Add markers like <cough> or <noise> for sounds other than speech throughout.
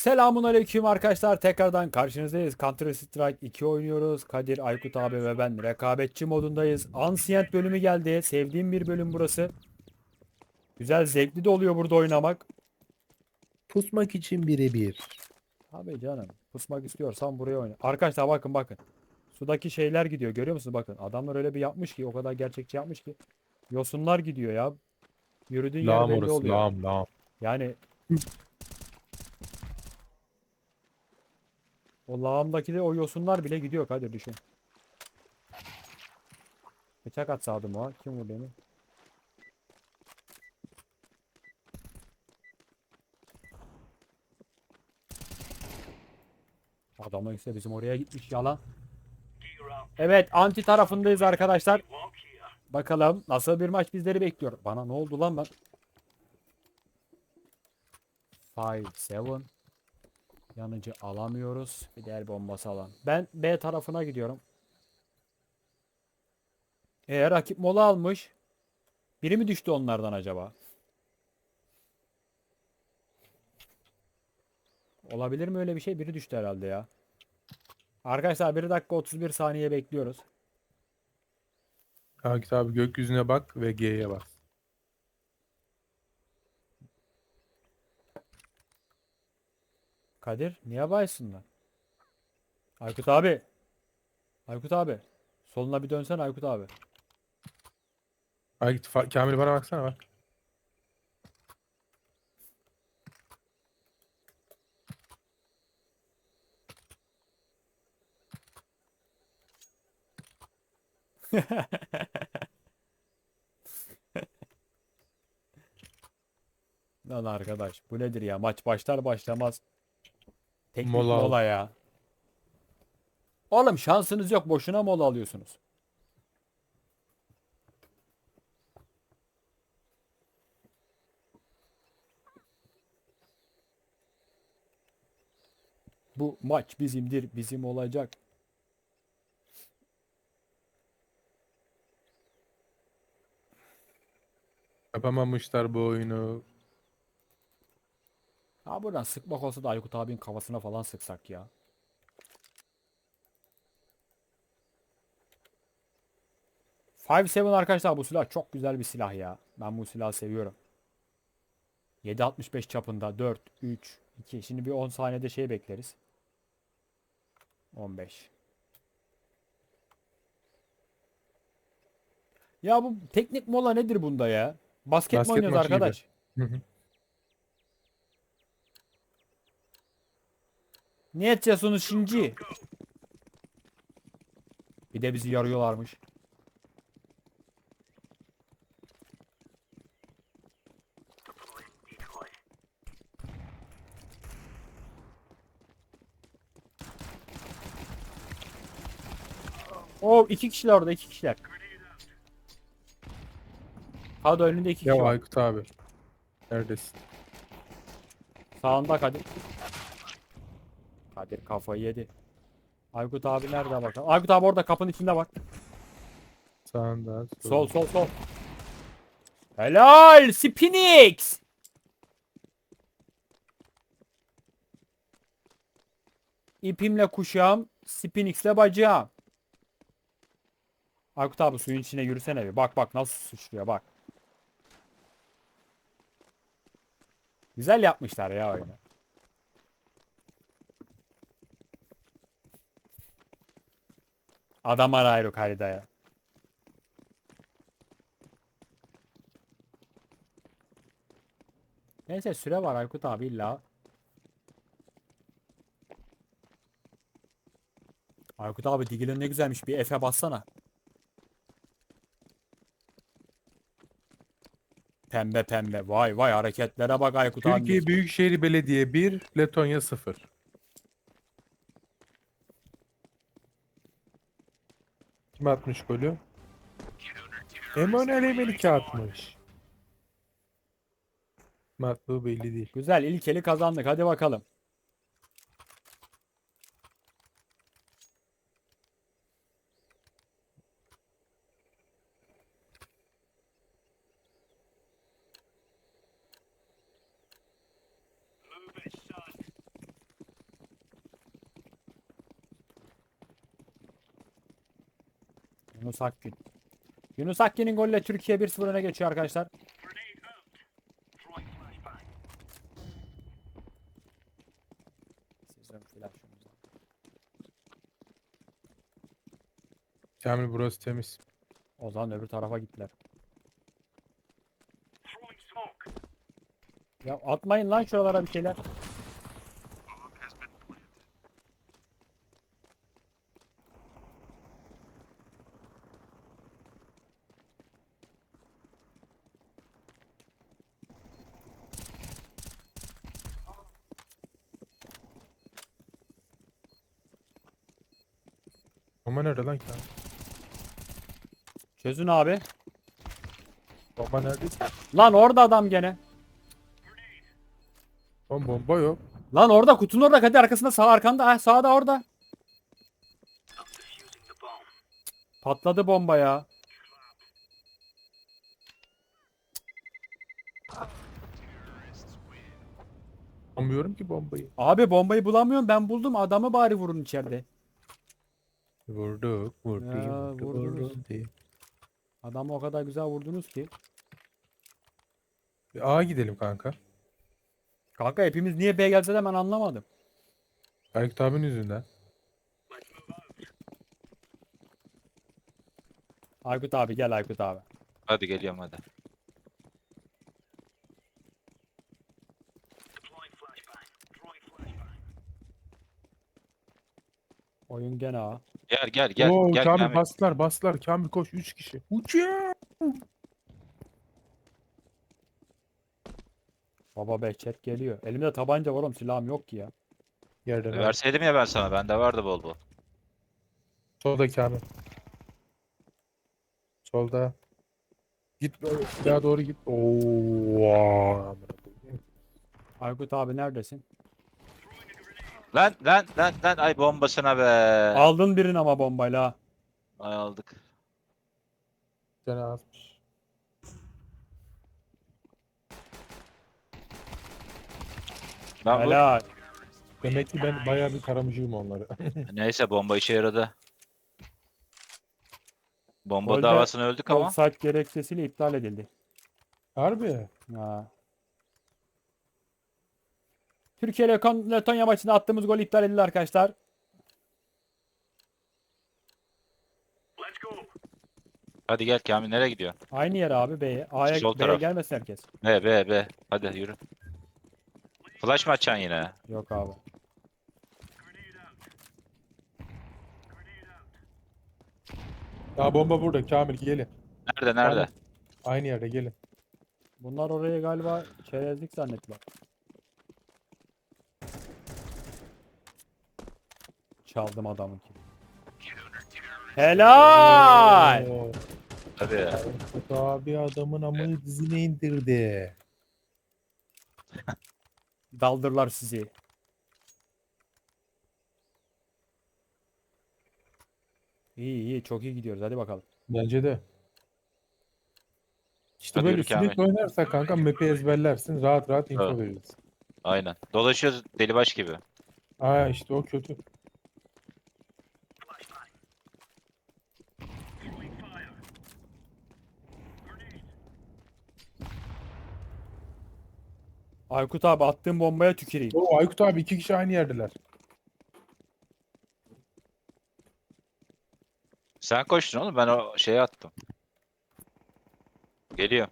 Selamun aleyküm arkadaşlar. Tekrardan karşınızdayız. Counter Strike 2 oynuyoruz. Kadir, Aykut abi ve ben rekabetçi modundayız. Ancient bölümü geldi. Sevdiğim bir bölüm burası. Güzel, zevkli de oluyor burada oynamak. Pusmak için birebir. Abi canım, pusmak istiyorsan buraya oyna. Arkadaşlar bakın bakın. Sudaki şeyler gidiyor. Görüyor musunuz? Bakın. Adamlar öyle bir yapmış ki, o kadar gerçekçi yapmış ki. Yosunlar gidiyor ya. Yürüdüğün yer Lağım belli orası oluyor. lağım lağım. Yani <laughs> o lağımdaki de o yosunlar bile gidiyor Kadir düşün. Bıçak at sağdım o. Kim vurdu beni? Adamlar ise bizim oraya gitmiş yalan. Evet anti tarafındayız arkadaşlar. Bakalım nasıl bir maç bizleri bekliyor. Bana ne oldu lan ben? 5 7 Yanıcı alamıyoruz. Bir de el bombası alan. Ben B tarafına gidiyorum. Eğer rakip mola almış. Biri mi düştü onlardan acaba? Olabilir mi öyle bir şey? Biri düştü herhalde ya. Arkadaşlar 1 dakika 31 saniye bekliyoruz. Akif abi gökyüzüne bak ve G'ye bas. Kadir niye baysınlar? Aykut abi. Aykut abi. Soluna bir dönsen Aykut abi. Akif Fa- Kamil bana baksana bak. <laughs> Lan arkadaş bu nedir ya? Maç başlar başlamaz. Teknik Mola al. mola ya. Oğlum şansınız yok. Boşuna mola alıyorsunuz. Bu maç bizimdir. Bizim olacak. Yapamamışlar bu oyunu. Ha buradan sıkmak olsa da Aykut abinin kafasına falan sıksak ya. Five Seven arkadaşlar bu silah çok güzel bir silah ya. Ben bu silahı seviyorum. 7.65 çapında 4, 3, 2. Şimdi bir 10 saniyede şey bekleriz. 15. Ya bu teknik mola nedir bunda ya? Basket, mi Basket oynuyoruz maçı gibi. arkadaş? Hı hı. Ne edeceksiniz şimdi? Bir de bizi yarıyorlarmış. O iki kişiler orada iki kişiler. Hadi önünde iki kişi Ya var. Aykut abi. Neredesin? Sağında Kadir. Kadir kafayı yedi. Aykut abi nerede bakalım? Aykut abi orada kapının içinde bak. Sağında. Sol sol sol. Helal Spinix. İpimle kuşağım, Spinix'le bacağım. Aykut abi suyun içine yürüsene bir. Bak bak nasıl sıçrıyor bak. Güzel yapmışlar ya oyunu. Adam arayıyor haritaya. Neyse süre var Aykut abi illa. Aykut abi Digil'in ne güzelmiş bir F'e bassana. Pembe pembe. Vay vay hareketlere bak Aykut abi. Türkiye Büyükşehir Belediye 1, Letonya 0. Kim atmış golü? Emanuel Emelike atmış. Kim attığı belli değil. Güzel ilk eli kazandık. Hadi bakalım. Yunus Akgün. Yunus Akgün'ün golle Türkiye 1-0 öne geçiyor arkadaşlar. Kamil burası temiz. O zaman öbür tarafa gittiler. Ya atmayın lan şuralara bir şeyler. Bomba nerede lan Kamil? Çözün abi. Bomba nerede? Lan orada adam gene. Oğlum bomba yok. Lan orada kutunun orada hadi arkasında sağ arkanda ha sağda orada. Patladı bomba ya. Bulamıyorum ki bombayı. Abi bombayı bulamıyorum ben buldum adamı bari vurun içeride. Vurduk, vurduk, Ya, vurduk, vurdunuz. vurduk diye. Adamı o kadar güzel vurdunuz ki. Bir A'ya gidelim kanka. Kanka hepimiz niye B gelse de ben anlamadım. Aykut abinin yüzünden. Aykut abi gel Aykut abi. Hadi geliyorum hadi. Oyun gene ha. Gel gel gel. Oo, gel Kamil Kamil. bastılar, bastılar. Kamil koş 3 kişi. Uçuyor. Baba Behçet geliyor. Elimde tabanca var oğlum silahım yok ki ya. Yerden al. Verseydim ya ben sana. Bende vardı bol bol. Solda Kamil. Solda. Git böyle daha doğru git. Oo. amına koyayım. Aykut abi neredesin? Lan lan lan lan ay bombasına be. Aldın birini ama bombayla ha. Ay aldık. Tane azmış. Ben bu... Helal. Demek ki ben bayağı bir karamışıyım onları. <laughs> Neyse bomba işe yaradı. Bomba Golde- davasını öldük ama. Offside gerekçesiyle iptal edildi. Harbi. Ha. Türkiye ile Letonya maçında attığımız gol iptal edildi arkadaşlar. Hadi gel Kamil nereye gidiyor? Aynı yer abi B'ye. A'ya Sol B'ye taraf. gelmesin herkes. B B B. Hadi yürü. Flash mı açacaksın yine? Yok abi. Ya bomba burada. Kamil gelin. Nerede nerede? Aynı yerde gelin. Bunlar orayı galiba çerezlik zannettiler. Çaldım adamınki. Helal! Oo. Hadi. Aykut abi adamın amını dizine indirdi. Daldırlar sizi. İyi iyi çok iyi gidiyoruz hadi bakalım. Bence de. İşte Hadi böyle yürü Kamil. sürekli oynarsak kanka map'i ezberlersin. Rahat rahat info Evet. veririz. Aynen. Dolaşıyoruz delibaş gibi. Aa işte o kötü. Aykut abi attığın bombaya tüküreyim. O Aykut abi iki kişi aynı yerdeler. Sen koştun oğlum ben o şeye attım. Geliyor.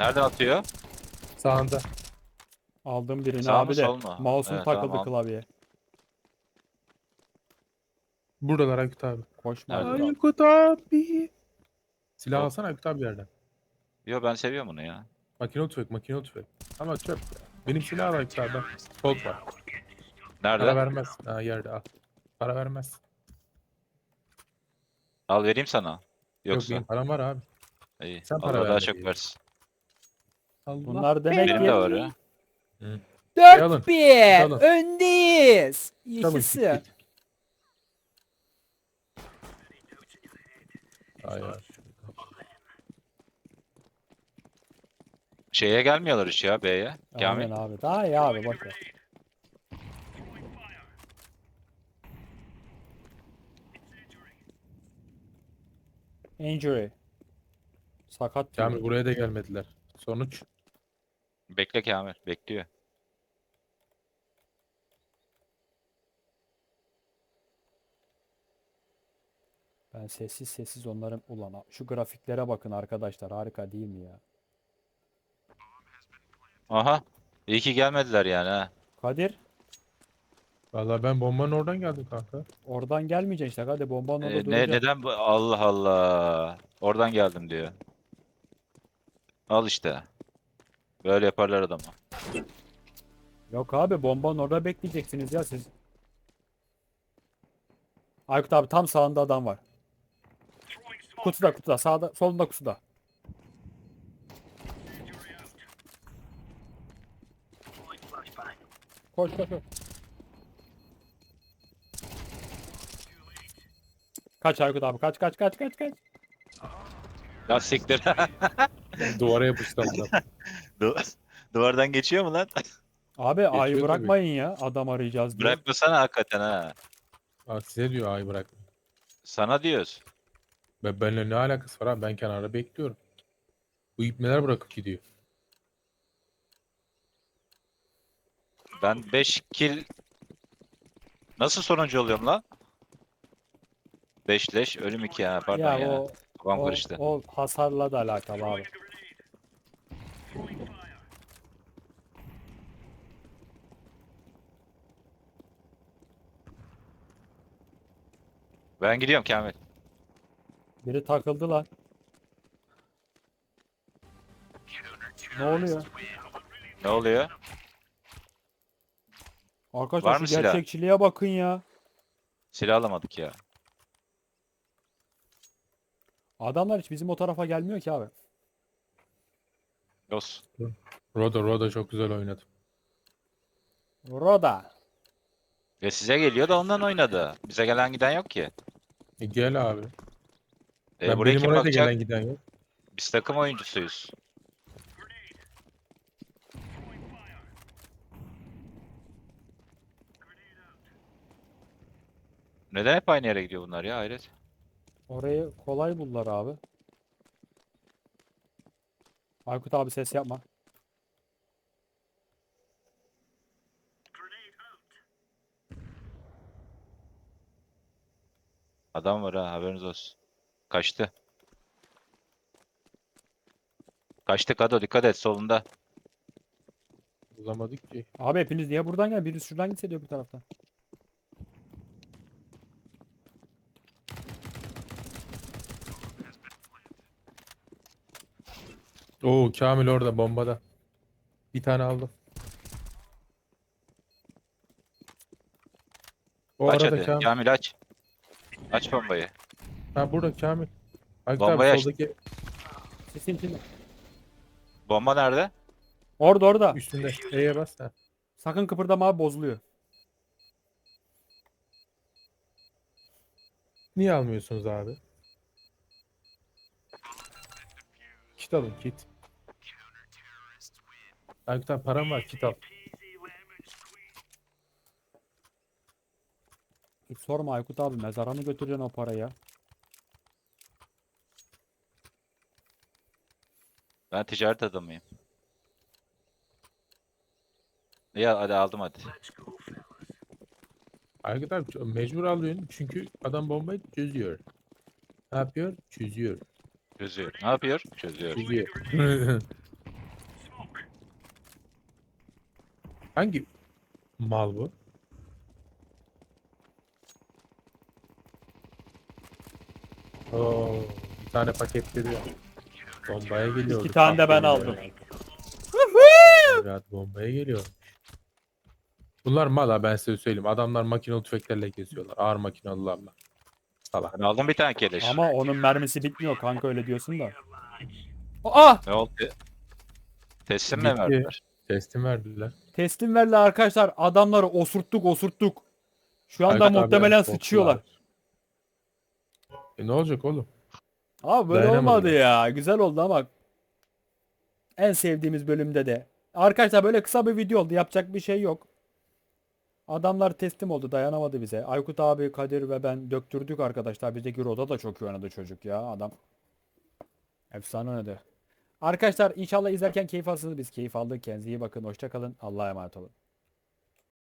Nereden atıyor? Sağında. Aldım birini Sağ mı, abi de. sol mu? Mouse'um Evet, takıldı tamam. klavyeye. Buradalar Aykut abi. Koşma. Nerede? Aykut abi. Silah Hop. alsana Aykut abi yerden. Yo ben seviyorum bunu ya. Makine tüfek, makine tüfek. Ama çöp ya. Benim silah al Aykut abi. Colt var. Para Nerede? vermez. Ha yerde al. Para vermez. Al vereyim sana. Yok Yoksa. benim param var abi. İyi. Sen para Allah ver daha çok versin. Allah. Bunlar demek Benim ki de var ya. Şey alın. 4-1 Alın. öndeyiz. Tamam, İkisi. git, git. Ay, Şeye gelmiyorlar hiç ya B'ye. Kamil. Abi. Daha iyi abi bak ya. Injury. Sakat diyor. Kamil buraya da gelmediler. Sonuç Bekle Kamil. Bekliyor. Ben sessiz sessiz onların ulan şu grafiklere bakın arkadaşlar harika değil mi ya? Aha. İyi ki gelmediler yani ha. Kadir Vallahi ben bombanın oradan geldim kanka. oradan gelmeyeceksin işte hadi bombanın orada Ee, ne, neden bu? Allah Allah. Oradan geldim diyor. Al işte. Böyle yaparlar adamı. Yok abi bombanın orada bekleyeceksiniz ya siz. Aykut abi tam sağında adam var. Kutuda kutuda sağda solunda kutuda. Koş koş koş. Kaç Aykut abi kaç kaç kaç kaç kaç. Ya siktir. <laughs> Duvara yapıştı amına. <laughs> Du- Duvardan geçiyor mu lan? Abi ayı tabii. bırakmayın ya adam arayacağız diye. Bırakmasana hakikaten ha. Aa, size diyor ay bırak. Sana diyoruz. Ben, benimle ne alakası var abi? Ben kenarda bekliyorum. Bu ipneler bırakıp gidiyor. Ben 5 kill Nasıl sonuncu oluyorum lan? 5 leş ölüm 2 ha pardon ya. ya, o, Kafam o, karıştı. o hasarla da alakalı abi. Ben gidiyorum Kamil. Biri takıldı lan. Ne oluyor? Ne oluyor? Arkadaşlar Var şu mı silah? gerçekçiliğe bakın ya. Silah alamadık ya. Adamlar hiç bizim o tarafa gelmiyor ki abi. Yos. Roda Roda çok güzel oynadı. Roda. Ya size geliyor da ondan oynadı. Bize gelen giden yok ki. E, gel abi. E, ben buraya benim kim oraya da bakacak? gelen giden yok. Biz takım oyuncusuyuz. Neden hep aynı yere gidiyor bunlar ya hayret. Orayı kolay buldular abi. Aykut abi ses yapma. Adam var ha haberiniz olsun. Kaçtı. Kaçtı Kado dikkat et solunda. Bulamadık ki. Abi hepiniz niye buradan gel? Birisi şuradan gitse diyor bir taraftan. Oo Kamil orada bombada. Bir tane aldım. O aç arada hadi. Kamil. Kamil aç. Aç bombayı. Ha burada Kamil. Bombayı abi aç. soldaki Sesin. Bomba nerede? Orada orada. üstünde. E'ye bas ha. Sakın kıpırdama abi bozuluyor. Niye almıyorsunuz abi? Kit alın kit. Aykut abi param var kit al. Hiç sorma Aykut abi mezara mı götüreceksin o parayı ya? Ben ticaret adamıyım. Ya hadi aldım hadi. Aykut abi mecbur alıyorsun çünkü adam bombayı çözüyor. Ne yapıyor? Çözüyor. Çözüyor. Ne yapıyor? Çözüyor. Çözüyor. <laughs> Hangi mal bu? Oo, bir tane paketledi. Bombaya geliyor. İki tane de ben aldım. Evet, bombaya geliyor. Bunlar mal ha ben size söyleyeyim. Adamlar makinalı tüfeklerle geziyorlar. Ağır makinalılarla. Salak. Ben aldım bir tane keleş. Ama onun mermisi bitmiyor kanka öyle diyorsun da. Aa! Ne oldu? Teslim mi Bitti. verdiler? Teslim verdiler. Teslim verdi arkadaşlar. Adamları osurttuk osurttuk. Şu anda abi muhtemelen korktular. sıçıyorlar. E ne olacak oğlum? Abi böyle Dayanamadılar. olmadı ya. Güzel oldu ama en sevdiğimiz bölümde de. Arkadaşlar böyle kısa bir video oldu. Yapacak bir şey yok. Adamlar teslim oldu. Dayanamadı bize. Aykut abi, Kadir ve ben döktürdük arkadaşlar. Bizdeki Roda da çok iyi oynadı çocuk ya. Adam Efsane oynadı. Arkadaşlar inşallah izlerken keyif alsınız. Biz keyif aldık. Kendinize iyi bakın. Hoşça kalın. Allah'a emanet olun.